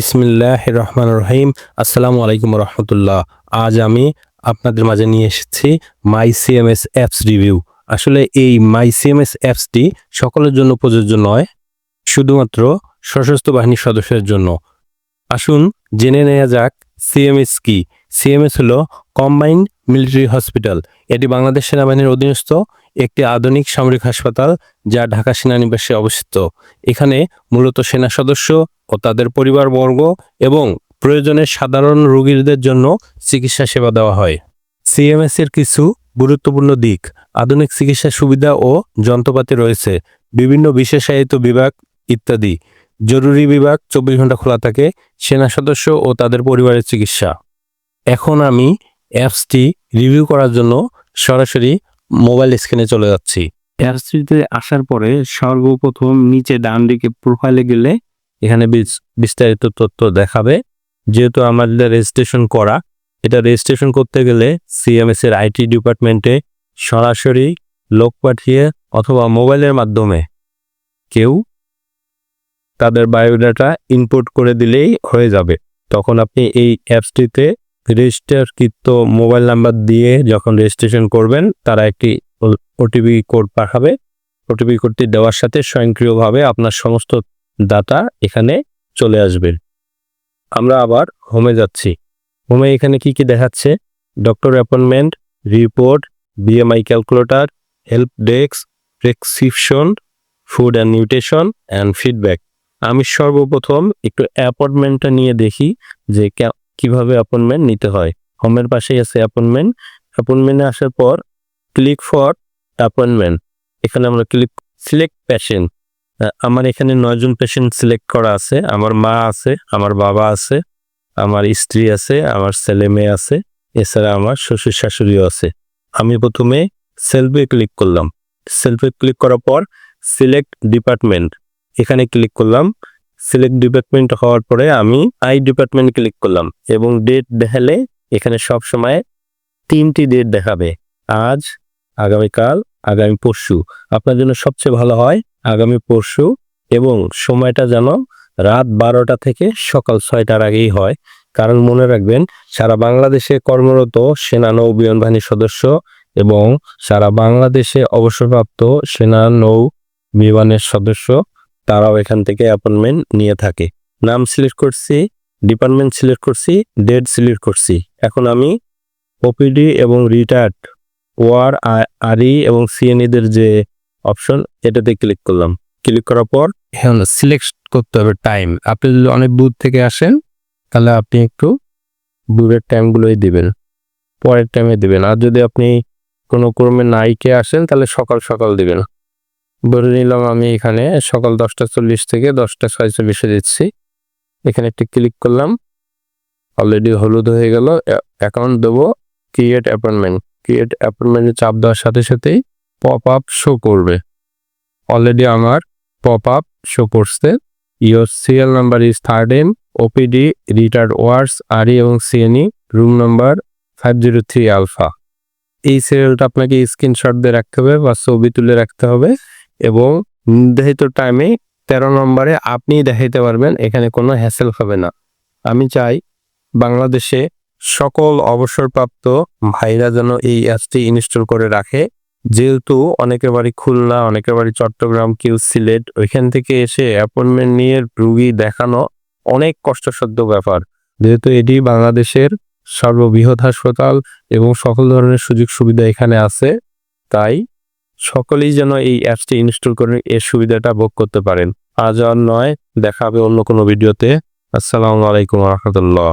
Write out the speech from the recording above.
বিসমিল্লাহ রহমান রহিম আসসালামু আলাইকুম রহমতুল্লাহ আজ আমি আপনাদের মাঝে নিয়ে এসেছি মাই সিএমএস অ্যাপস রিভিউ। আসলে এই মাই সিএমএস অ্যাপসটি সকলের জন্য প্রযোজ্য নয়, শুধুমাত্র সশস্ত্র বাহিনীর সদস্যের জন্য। আসুন জেনে নেওয়া যাক সিএমএস কি। সিএমএস হলো কম্বাইন্ড মিলিটারি হসপিটাল। এটি বাংলাদেশ সেনাবাহিনীর অধীনস্থ একটি আধুনিক সামরিক হাসপাতাল যা ঢাকা সেনানিবাসে অবস্থিত। এখানে মূলত সেনা সদস্য ও তাদের পরিবারবর্গ এবং প্রয়োজনে সাধারণ রোগীদের জন্য চিকিৎসা সেবা দেওয়া হয়। সিএমএস এর কিছু গুরুত্বপূর্ণ দিক। আধুনিক চিকিৎসা সুবিধা ও যন্ত্রপাতি রয়েছে। বিভিন্ন বিশেষায়িত বিভাগ ইত্যাদি। জরুরি বিভাগ চব্বিশ ঘণ্টা খোলা থাকে, সেনা সদস্য ও তাদের পরিবারের চিকিৎসা। এখন আমি অ্যাপসটি রিভিউ করার জন্য সরাসরি মোবাইল স্ক্রিনে চলে যাচ্ছি। অ্যাপসটিতে আসার পরে সর্বপ্রথম নিচে ডান দিকে প্রোফাইলে গেলে এখানে বিস্তারিত তথ্য দেখাবে। যেহেতু আমাদের রেজিস্ট্রেশন করা, এটা রেজিস্ট্রেশন করতে গেলে সিএমএস এর আইটি ডিপার্টমেন্টে সরাসরি লোক পাঠিয়ে অথবা মোবাইলের মাধ্যমে কেউ তাদের বায়োডাটা ইনপুট করে দিলেই হয়ে যাবে। তখন আপনি এই অ্যাপসটিতে রেজিস্টারকৃত মোবাইল নাম্বার দিয়ে যখন রেজিস্ট্রেশন করবেন, তারা একটি ওটিপি কোড পাঠাবে। ওটিপি কোডটি দেওয়ার সাথে স্বয়ংক্রিয়ভাবে আপনার সমস্ত ডাটা এখানে চলে আসবে। আমরা আবার হোমে যাচ্ছি। হোমে এখানে কি কি দেখাচ্ছে? Doctor appointment, report, BMI calculator, help desk, prescription, food and nutrition and feedback. আমি সর্বপ্রথম একটু অ্যাপয়েন্টমেন্টটা নিয়ে দেখি যে কীভাবে অ্যাপয়েন্টমেন্ট নিতে হয়। হোমের পাশেই আছে অ্যাপয়েন্টমেন্ট অ্যাপয়েন্টমেন্টে আসার পর ক্লিক ফর অ্যাপয়েন্টমেন্ট এখানে আমরা ক্লিক সিলেক্ট পেশেন্ট আমার এখানে নয়জন পেশেন্ট সিলেক্ট করা আছে। আমার মা আছে, আমার বাবা আছে, আমার স্ত্রী আছে, আমার ছেলে মেয়ে আছে, এছাড়া আমার শ্বশুর শাশুড়িও আছে। আমি প্রথমে সেলফে ক্লিক করলাম। সেলফে ক্লিক করার পর সিলেক্ট ডিপার্টমেন্ট এখানে ক্লিক করলাম। সিলেক্ট ডিপার্টমেন্ট হওয়ার পরে আমি আই ডিপার্টমেন্ট ক্লিক করলাম এবং ডেট দেখালে এখানে সব সময় তিনটি ডেট দেখাবে। আজ, আগামীকাল, আগামী পরশু। আপনার জন্য সবচেয়ে ভালো হয় আগামী পরশু এবং সময়টা যেন রাত বারোটা থেকে সকাল ছয়টার আগেই হয়। কারণ মনে রাখবেন, সারা বাংলাদেশে কর্মরত সেনা নৌ বিমান বাহিনীর সদস্য এবং সারা বাংলাদেশে অবসরপ্রাপ্ত সেনা নৌ বিমানের সদস্য তারাও এখান থেকে অ্যাপয়েন্টমেন্ট নিয়ে থাকে। নাম সিলেক্ট করছি ডিপার্টমেন্ট সিলেক্ট করছি ডেট সিলেক্ট করছি। এখন আমি ওপিডি এবং রিটায়ার্ড ওয়ার আরই এবং সিএনইদের যে অপশন এটাতে ক্লিক করলাম। ক্লিক করার পর এখন সিলেক্ট করতে হবে টাইম আপনি যদি অনেক দূর থেকে আসেন, তাহলে আপনি একটু দূরের টাইমগুলোই দেবেন। পরের টাইমে দেবেন। আর যদি আপনি কোনো ক্রমে নাইকে আসেন, তাহলে সকাল সকাল দিবেন। বলে নিলাম, আমি এখানে সকাল দশটা চল্লিশ থেকে দশটা ছয়চল্লিশে দিচ্ছি। এখানে একটি ক্লিক করলাম। অলরেডি হলুদ হয়ে গেল। অ্যাকাউন্ট দেবো ক্রিয়েট অ্যাপয়েন্টমেন্ট ক্রিয়েট অ্যাপয়েন্টমেন্টে চাপ দেওয়ার সাথে সাথেই পপ আপ শো করবে। অলরেডি আমার পপ আপ শো করছে। Your serial number is third M OPD retired ওয়ার্স আরই এবং CNE room number five zero three alpha এই সিরিয়ালটা আপনাকে স্ক্রিনশট দিয়ে রাখতে হবে বা ছবি তুলে রাখতে হবে। এবং নির্ধারিত টাইমে তেরো নম্বরে আপনি দেখাইতে পারবেন, এখানে কোনো হ্যাসেল হবে না। আমি চাই বাংলাদেশে সকল অবসরপ্রাপ্ত ভাইরা যেন এই অ্যাপসটি ইনস্টল করে রাখে। যেহেতু অনেকের বাড়ি খুলনা, অনেকের বাড়ি চট্টগ্রাম, কেউ সিলেট, ওইখান থেকে এসে অ্যাপয়েন্টমেন্ট নিয়ে রুগী দেখানো অনেক কষ্টসাধ্য ব্যাপার। যেহেতু এটি বাংলাদেশের সর্ববৃহৎ হাসপাতাল এবং সকল ধরনের সুযোগ সুবিধা এখানে আছে, তাই সকলেই যেন এই অ্যাপসটি ইনস্টল করে এর সুবিধাটা ভোগ করতে পারেন। আজ আর নয় দেখা হবে অন্য কোনো ভিডিওতে আসসালামু আলাইকুম রহমতুল্লাহ।